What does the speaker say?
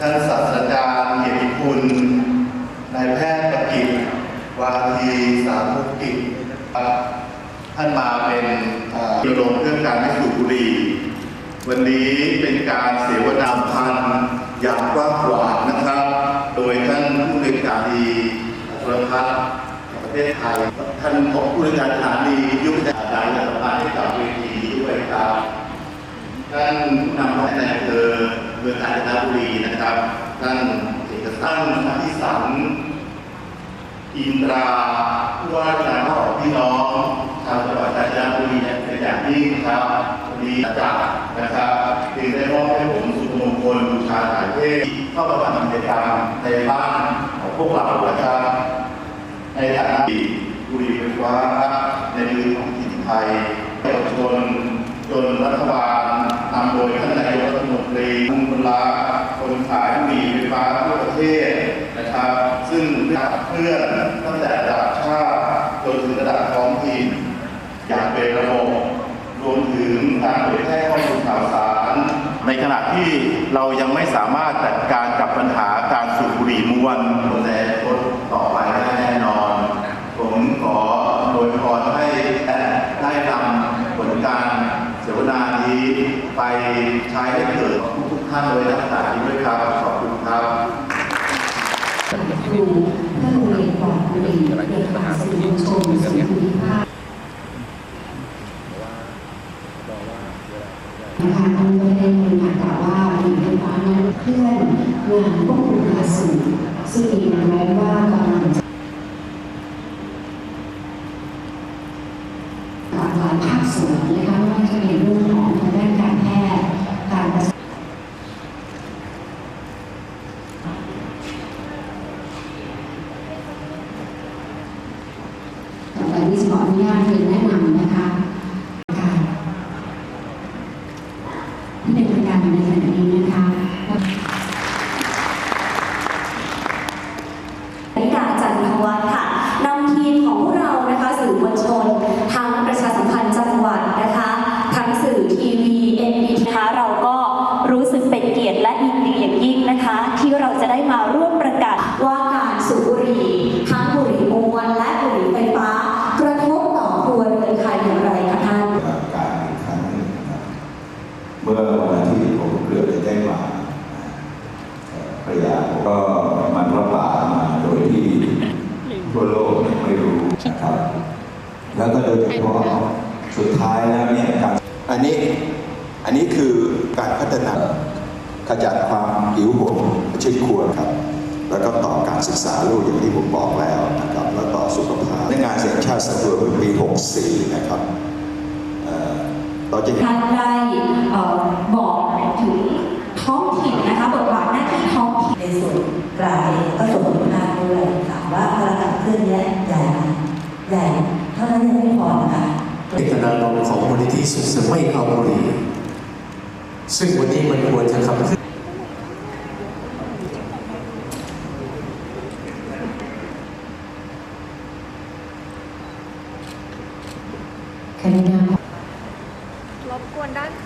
ท่านศาสตราจารย์เกียรติคุณนายแพทย์ประกิตวาทีสามุกิจครับท่านมาเป็นเอ่อรณรงค์เรื่องการไม่สูบบุหรี่วันนี้เป็นการเสวนาพันธ์อย่างกว้างขวางนะครับ โดยท่านผู้ในวยการดีโทรทัศน์ประเทศไทย ท่านผู้ในวยการสถานียุทธศาสตร์การสัมพันธ์ให้กับเวทีด้วยครับท่านผู้นำของในอำเภอ มืองกาญจนบุรีนะครับท่านเอกสันอธิสันอินตราผู้ว่าราชการของพี่น้องชาวจังหวัดกาญจนบุรีเนี่ยเป็นอย่างยิ่งครับวันนี้จัดนะครับจึงได้มอบให้ผมสุภมงคลบูชาถ่ายเทพเข้ามาทำกิจกรรมในบ้านของพวกเรานะครับในฐานะที่บุรีไฟฟ้าในมือของถิ่นไทยเยาวชนจนรัฐบาลนำโดย ในมุงคลาคนขายผีไฟฟ้าทั่วประเทศนะครับ ซึ่งขับเคลื่อนตั้งแต่ระดับชาติจนถึงระดับท้องถิ่นอย่างเป็นระบบรวมถึงการเผยแพร่ข้อมูลข่าวสาร ในขณะที่เรายังไม่สามารถจัดการกับปัญหาการสูบบุหรี่มวนในอนาคตต่อไปได้แน่นอน ผมขอโดยพรให้ได้นำผลการเสว นี้ไปใช้ให้เกิดทุกๆท่านโดยนักศึกษาด้วยครับ ขอบคุณครับครูท่านโรงเรียนปลอดบุรีเด็กมหาสื่อมวลชนส่วนภูมิภาคนะคะท่านก็ได้มีกากล่าวว่ามีไฟฟ้านั้นเคลื่อนงานควบคุมการสูบซึ่งมีแนวโน้มว่ากำลังจะหลากหลายภาคส่วนนะคะไม่ว่าจะเป็นเรื่องของทางด้านการแพทย์การประ ต่อไปนี้จะข ออนุญาตเรียนแนะนำนะคะการที่เป็นรายการในขณะนี้นะคะนิกาจันทวัฒน์ค่ะนำทีมของพวกเรานะคะสื่อมวลชนทั้งประชาสัมพันธ์จังหวัดนะคะทั้งสื่อทีวี NBT นะคะเราก็รู้สึกเป็นเกียรติและยินดีอย่างยิ่งนะคะ ที่เราจะได้มาร่วมประกาศว่าการสูบบุหรี่ทั้งบุหรี่มวลและบุหรี่ไฟฟ้า กระทบต่อครัวเรือนไทยอย่างไรคะท่าน การอีกครั้งหนึ่งนะครับเมื่อวันอาทิตย์ผมเกลือได้แจ้งมา เอ่อภรรยามก็มันระบาดมาโดยที่ทั่วโลกไม่รู้นะครับ แล้วก็โดยเฉพาะสุดท้ายแล้วเนี่ยการอันนี้อันนี้คือการพัฒนาขจัดความหิวโหยชิดควรครับ แล้วก็ต่อการศึกษาลูกอย่างที่ผมบอกแล้วนะครับ แล้วต่อสุขภาพในงานเสียงชาติสำรวจปี 64 นะครับเอ่อเราจะเห็นท่านได้ออบอกถึงท้องถิ่นนะคะบทบาท ในส่วนกลางเองก็ส่วนภูมิภาคด้วยถามว่าพลังขับเคลื่อนเนี้ยใหญ่ไหมใหญ่เท่านั้นยังไม่พอนะคะเจตนารมณ์ของมูลนิธิส่งเสริมไม่เอาบุหรี่ซึ่งวันนี้มันควรจะขับเคลื่อนคณะรบกวนด้านข้างนั่ง